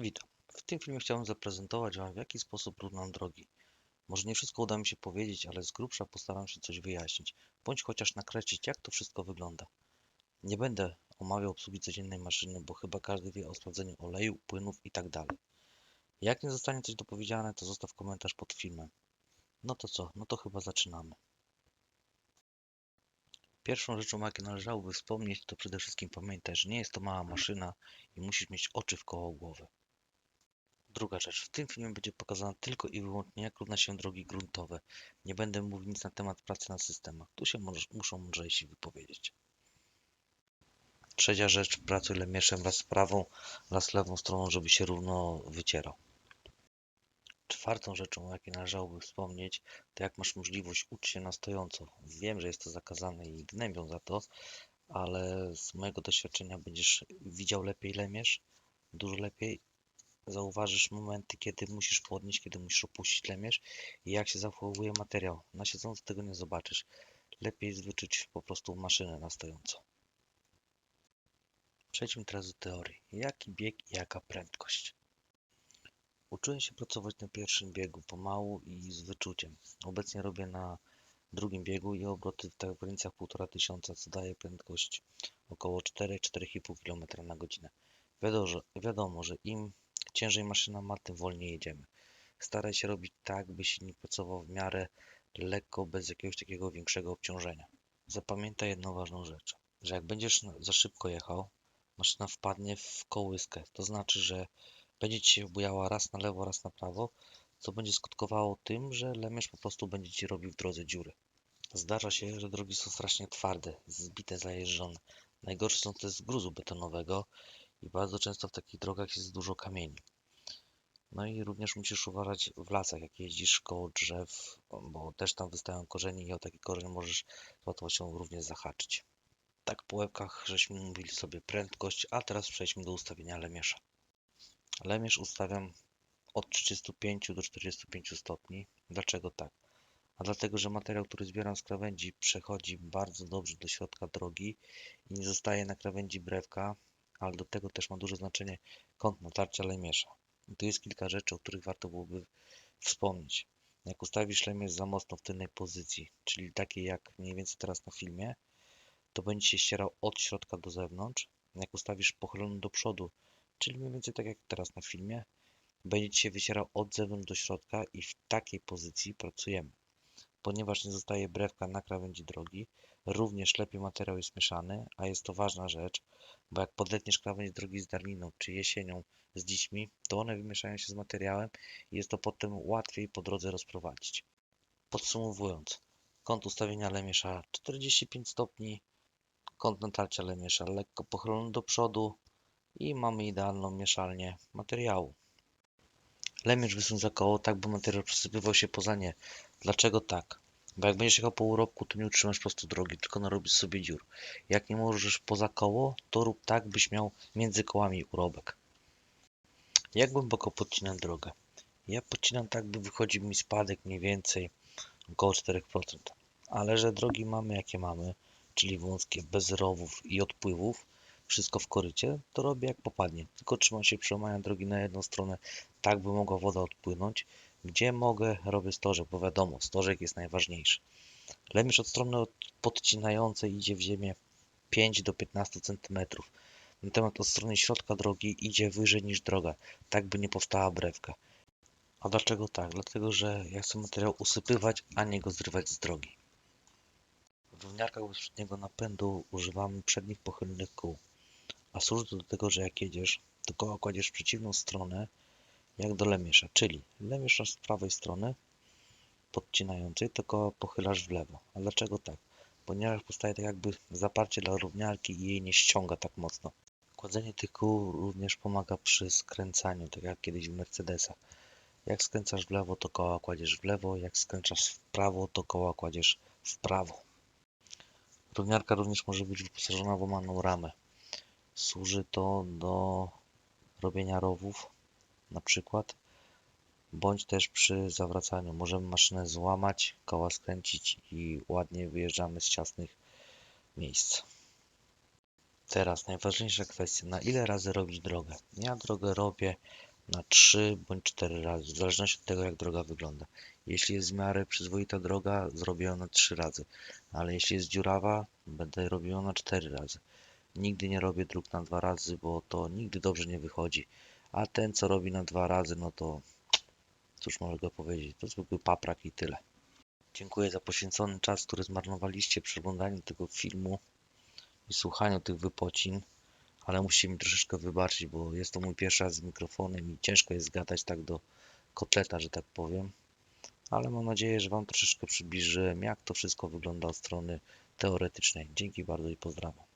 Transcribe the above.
Witam. W tym filmie chciałem zaprezentować Wam, w jaki sposób równam drogi. Może nie wszystko uda mi się powiedzieć, ale z grubsza postaram się coś wyjaśnić, bądź chociaż nakreślić, jak to wszystko wygląda. Nie będę omawiał obsługi codziennej maszyny, bo chyba każdy wie o sprawdzeniu oleju, płynów itd. Jak nie zostanie coś dopowiedziane, to zostaw komentarz pod filmem. No to co? No to chyba zaczynamy. Pierwszą rzeczą, o jakiej należałoby wspomnieć, to przede wszystkim pamiętaj, że nie jest to mała maszyna i musisz mieć oczy w koło głowy. Druga rzecz, w tym filmie będzie pokazane tylko i wyłącznie jak równa się drogi gruntowe. Nie będę mówił nic na temat pracy na systemach. Tu się może, muszą mądrzejsi wypowiedzieć. Trzecia rzecz, pracuj lemieszem raz prawą, raz lewą stroną, żeby się równo wycierał. Czwartą rzeczą, o jakiej należałoby wspomnieć, to jak masz możliwość uczyć się na stojąco. Wiem, że jest to zakazane i gnębią za to, ale z mojego doświadczenia będziesz widział lepiej lemierz, dużo lepiej zauważysz momenty, kiedy musisz podnieść, kiedy musisz opuścić lemierz i jak się zachowuje materiał. Na siedząco tego nie zobaczysz. Lepiej wyczuć po prostu maszynę na stojąco. Przejdźmy teraz do teorii. Jaki bieg i jaka prędkość? Uczyłem się pracować na pierwszym biegu pomału i z wyczuciem. Obecnie robię na drugim biegu i obroty w tak w granicach 1,5 co daje prędkość około 4-4,5 km na godzinę. Wiadomo, że im ciężej maszyna ma, tym wolniej jedziemy. Staraj się robić tak, by silnik pracował w miarę lekko, bez jakiegoś takiego większego obciążenia. Zapamiętaj jedną ważną rzecz, że jak będziesz za szybko jechał, maszyna wpadnie w kołyskę. To znaczy, że będzie ci się bujała raz na lewo, raz na prawo, co będzie skutkowało tym, że lemierz po prostu będzie ci robił w drodze dziury. Zdarza się, że drogi są strasznie twarde, zbite, zajeżdżone. Najgorsze są te z gruzu betonowego i bardzo często w takich drogach jest dużo kamieni. No i również musisz uważać w lasach, jak jeździsz koło drzew, bo też tam wystają korzenie i o taki korzeń możesz z łatwością również zahaczyć. Tak po łebkach żeśmy mówili sobie prędkość, a teraz przejdźmy do ustawienia lemierza. Lemierz ustawiam od 35 do 45 stopni. Dlaczego tak? A dlatego, że materiał, który zbieram z krawędzi przechodzi bardzo dobrze do środka drogi i nie zostaje na krawędzi brewka, ale do tego też ma duże znaczenie kąt natarcia lemierza. I tu jest kilka rzeczy, o których warto byłoby wspomnieć. Jak ustawisz lemierz za mocno w tylnej pozycji, czyli takiej jak mniej więcej teraz na filmie, to będzie się ścierał od środka do zewnątrz. Jak ustawisz pochylony do przodu, czyli mniej więcej tak jak teraz na filmie, będzie się wycierał od zewnątrz do środka i w takiej pozycji pracujemy. Ponieważ nie zostaje brewka na krawędzi drogi, również lepiej materiał jest mieszany, a jest to ważna rzecz, bo jak podletniesz krawędź drogi z darniną czy jesienią z dziśmi, to one wymieszają się z materiałem i jest to potem łatwiej po drodze rozprowadzić. Podsumowując, kąt ustawienia lemierza 45 stopni, kąt natarcia lemierza lekko pochylony do przodu i mamy idealną mieszalnię materiału. Lemierz wysuń za koło, tak by materiał przesypywał się poza nie. Dlaczego tak? Bo jak będziesz jechał po urobku, to nie utrzymasz po prostu drogi, tylko narobisz sobie dziur. Jak nie możesz poza koło, to rób tak, byś miał między kołami urobek. Jak głęboko podcinam drogę? Ja podcinam tak, by wychodził mi spadek mniej więcej około 4%. Ale że drogi mamy jakie mamy, czyli wąskie, bez rowów i odpływów, wszystko w korycie, to robię jak popadnie. Tylko trzymam się przełamania drogi na jedną stronę, tak by mogła woda odpłynąć. Gdzie mogę, robię stożek, bo wiadomo, stożek jest najważniejszy. Lemierz od strony podcinającej idzie w ziemię 5 do 15 cm. Natomiast od strony środka drogi idzie wyżej niż droga, tak by nie powstała brewka. A dlaczego tak? Dlatego, że ja chcę materiał usypywać, a nie go zrywać z drogi. W równiarkach bezpośredniego napędu używamy przednich pochylnych kół. A służy to do tego, że jak jedziesz, to koła kładziesz w przeciwną stronę jak do lemierza, czyli lemierz z prawej strony podcinającej, to koła pochylasz w lewo. A dlaczego tak? Ponieważ powstaje tak jakby zaparcie dla równiarki i jej nie ściąga tak mocno. Kładzenie tych kół również pomaga przy skręcaniu, tak jak kiedyś w Mercedesach. Jak skręcasz w lewo, to koła kładziesz w lewo, jak skręcasz w prawo, to koła kładziesz w prawo. Równiarka również może być wyposażona w łamaną ramę. Służy to do robienia rowów, na przykład, bądź też przy zawracaniu. Możemy maszynę złamać, koła skręcić i ładnie wyjeżdżamy z ciasnych miejsc. Teraz najważniejsza kwestia, na ile razy robić drogę. Ja drogę robię na 3 bądź 4 razy, w zależności od tego, jak droga wygląda. Jeśli jest w miarę przyzwoita droga, zrobię ją na 3 razy, ale jeśli jest dziurawa, będę robił ją na 4 razy. Nigdy nie robię dróg na dwa razy, bo to nigdy dobrze nie wychodzi. A ten, co robi na dwa razy, no to cóż mogę powiedzieć, to zwykły paprak i tyle. Dziękuję za poświęcony czas, który zmarnowaliście przy oglądaniu tego filmu i słuchaniu tych wypocin, ale musicie mi troszeczkę wybaczyć, bo jest to mój pierwszy raz z mikrofonem i ciężko jest gadać tak do kotleta, że tak powiem. Ale mam nadzieję, że Wam troszeczkę przybliżyłem, jak to wszystko wygląda od strony teoretycznej. Dzięki bardzo i pozdrawiam.